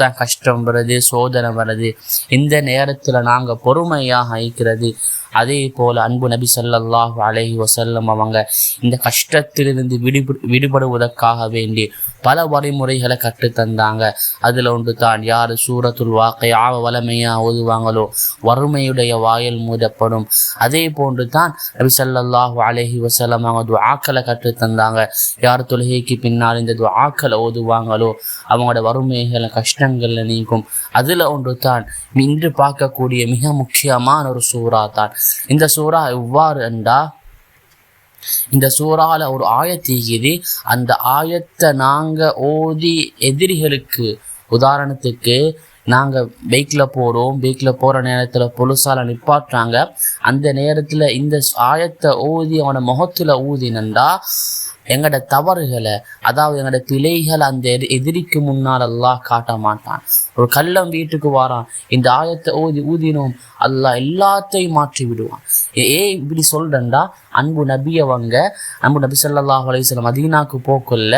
தான் கஷ்டம் வருது சோதனை வருது. இந்த நேரத்தில் நாங்கள் பொறுமையாக ஐக்கிறது அதே போல் அன்பு நபி ஸல்லல்லாஹு அலஹி வசல்லம் அவங்க இந்த கஷ்டத்திலிருந்து விடுபடு விடுபடுவதற்காக வேண்டி பல வழிமுறைகளை கற்றுத் தந்தாங்க அதில் ஒன்று தான் யார் சூரத்துள் வாக்கை ஆவ வளமையாக ஓதுவாங்களோ வறுமையுடைய வாயில் மூடப்படும். அதே போன்று தான் நபி ஸல்லல்லாஹு அலைஹி அவங்க துவாக்களை கற்றுத் தந்தாங்க யார் தொழுகைக்கு பின்னால் இந்த துவாக்களை ஓதுவாங்களோ அவங்களோட வறுமைகளை கஷ்டங்களில் நீங்கும். அதில் ஒன்று தான் இன்று பார்க்கக்கூடிய மிக முக்கியமான ஒரு சூறா தான் இந்த சூறா எவ்வாறு என்றால் இந்த சூறால ஒரு ஆயத்தீகுது அந்த ஆயத்தை நாங்க ஓதி எதிரிகளுக்கு உதாரணத்துக்கு நாங்கள் பைக்கில் போகிறோம் பைக்கில் போகிற நேரத்தில் பொலுசால நிப்பாட்டுறாங்க. அந்த நேரத்தில் இந்த ஆயத்தை ஊதி அவனை முகத்தில் ஊதினண்டா எங்களோட தவறுகளை அதாவது எங்களோட பிழைகள் அந்த எதிரிக்கு முன்னால் அல்லாஹ் காட்ட மாட்டான். ஒரு கள்ளம் வீட்டுக்கு வாரான் இந்த ஆயத்தை ஊதி ஊதினோம் அல்லாஹ் எல்லாத்தையும் மாற்றி விடுவான். ஏ இப்படி சொல்றேன்டா அன்பு நபியை அவங்க அன்பு நபி சொல்லாஹ் அலையம் மதீனாக்கு போக்குள்ள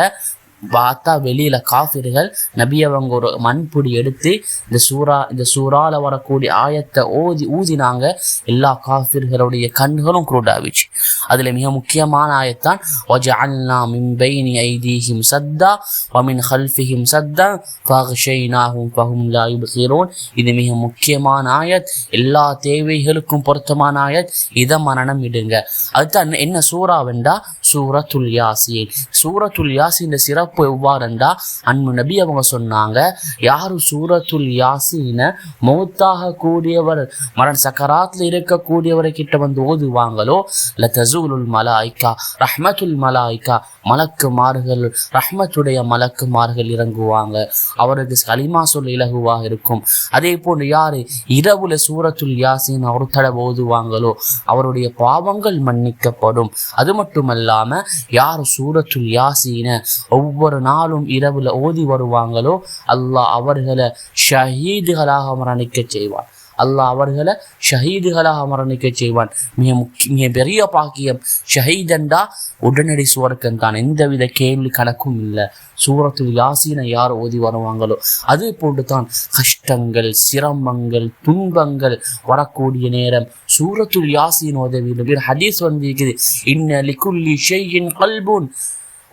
பார்த்தா வெளியில் காஃபிர்கள் நபி அவங்க ஒரு மண்புடி எடுத்து இந்த சூறா இந்த சூறாவில் வரக்கூடிய ஆயத்தை ஓதி ஊதினாங்க. எல்லா காஃபிர்களுடைய கண்களும் குரூடாவிச்சு. அதில் மிக முக்கியமான ஆயத்தான் ஒஜ அண்ணா மிம்பைனி ஐதீஹிம் சத்தா வமின் ஹல்ஃபிஹிம் சத்தா ஃபஹ்ஷைனாஹும் ஃபஹும் லாயுபீரோன் இது மிக முக்கியமான ஆயத். எல்லா தேவைகளுக்கும் பொருத்தமான ஆயத். இதை மரணம் இடுங்க. அதுதான் என்ன சூறாவெண்டா சூரத்துல் யாசின் சூரத்துல் இந்த சிறப்பு எவ்வாறுண்டா அன்பு நபி அவங்க சொன்னாங்க யாரு சூரத்துல் யாசின? மௌத்தாக கூடியவர் மரண சக்கராத்தில் இருக்கக்கூடியவரை கிட்ட வந்து ஓதுவாங்களோ? ல தசூலுல் மலாய்க்கா ரஹ்மத்துல் மலாய்க்கா மலக்குமார்கள் ரஹ்மத்துடைய மலக்குமார்கள் இறங்குவாங்க. அவருக்கு கலிமா சொல் இலகுவாக இருக்கும். அதே போன்று யாரு இரவுல சூரத்துல் யாசின் ஒரு தடவை ஓதுவாங்களோ அவருடைய பாவங்கள் மன்னிக்கப்படும். அது மட்டுமல்லாம யார் சூரத்துல் யாசின ஒவ்வொரு நாளும் இரவுல ஓதி வருவாங்களோ அல்லாஹ் அவர்களை ஷஹீதுகளாக மரணிக்க செய்வான். அல்லாஹ் அவர்களை ஷஹீதுகளாக மரணிக்க செய்வான். மிக முக்கிய மிக பெரிய பாக்கியம் ஷஹீதண்டா உடனடி சுவர்க்கம் தான். எந்தவித கேள்வி கணக்கும் இல்லை. சூரத்தில் யாசீனை யார் ஓதி வருவாங்களோ அதே போன்று தான் கஷ்டங்கள் சிரமங்கள் துன்பங்கள் வரக்கூடிய நேரம். சூரத்துல் யாசீன் உதவி ஹதீஸ் வந்திருக்குது. இன்ன லிகுல்லி ஷெய்யின் கல்பூன்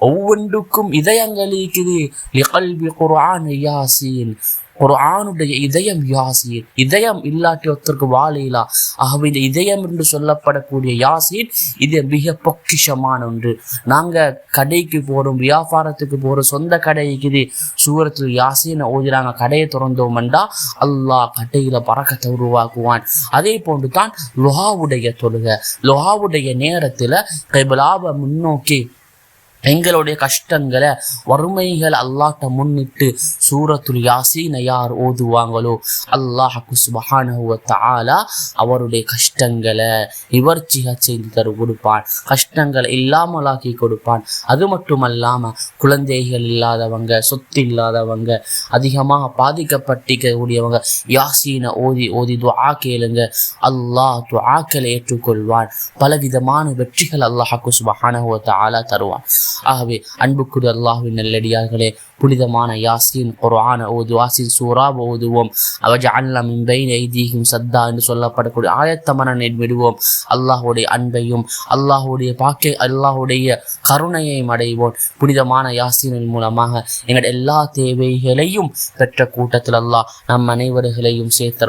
ஒவ்வொன்றுக்கும் இதயங்கள் இருக்குது லிகல்பி குர்ஆன் யாசீன். குர்ஆனுடைய இதயம் யாசீன். இதயம் இல்லாட்டி ஒருத்தருக்கு வாழையிலா ஆகவே இந்த இதயம் என்று சொல்லப்படக்கூடிய யாசீன் இது மிக பொக்கிஷமான ஒன்று. நாங்கள் கடைக்கு போகிறோம் வியாபாரத்துக்கு போகிறோம் சொந்த கடை இருக்குது சூரத்தில் யாசீனை ஓதினாங்க கடையை திறந்தோம்டா அல்லாஹ் கடையில் பறக்கத்தை உருவாக்குவான். அதே போன்று தான் லொஹாவுடைய தொழுகை. லொஹாவுடைய நேரத்தில் கைபலாவை முன்னோக்கி எங்களுடைய கஷ்டங்களை வறுமைகள் அல்லாட்ட முன்னிட்டு சூரத்துல் யாசீனை யார் ஓதுவாங்களோ? அல்லாஹு சுபஹானஹு ஆலா அவருடைய கஷ்டங்களை நிவர்ச்சிக செய்து தரு கொடுப்பான். கஷ்டங்களை இல்லாமலாக்கி கொடுப்பான். அது மட்டுமல்லாம குழந்தைகள் இல்லாதவங்க சொத்து இல்லாதவங்க அதிகமாக பாதிக்கப்பட்டிருக்கக்கூடியவங்க யாசீனை ஓதி ஓதி துஆ கேளுங்க. அல்லாஹ் துஆக்களை ஏற்றுக்கொள்வான். பலவிதமான வெற்றிகள் அல்லாஹ் சுபஹானஹு ஆலா தருவான். ஆகவே அன்புக்குரிய அல்லாஹுவின் நல்லடியார்களே புனிதமான யாசின் குர்ஆன ஓது வாசின் சூறாவை ஓதுவோம். அவஜ மின் பெயின் ஐதீகம் சத்தா என்று சொல்லப்படக்கூடிய ஆயத்தமன விடுவோம் அல்லாஹுடைய அன்பையும் அல்லாஹுடைய பாக்கை அல்லாஹுடைய கருணையையும் அடைவோம். புனிதமான யாசினின் மூலமாக எங்கள் எல்லா தேவைகளையும் பெற்ற கூட்டத்தில் அல்லாஹ் நம் அனைவர்களையும் சேர்த்த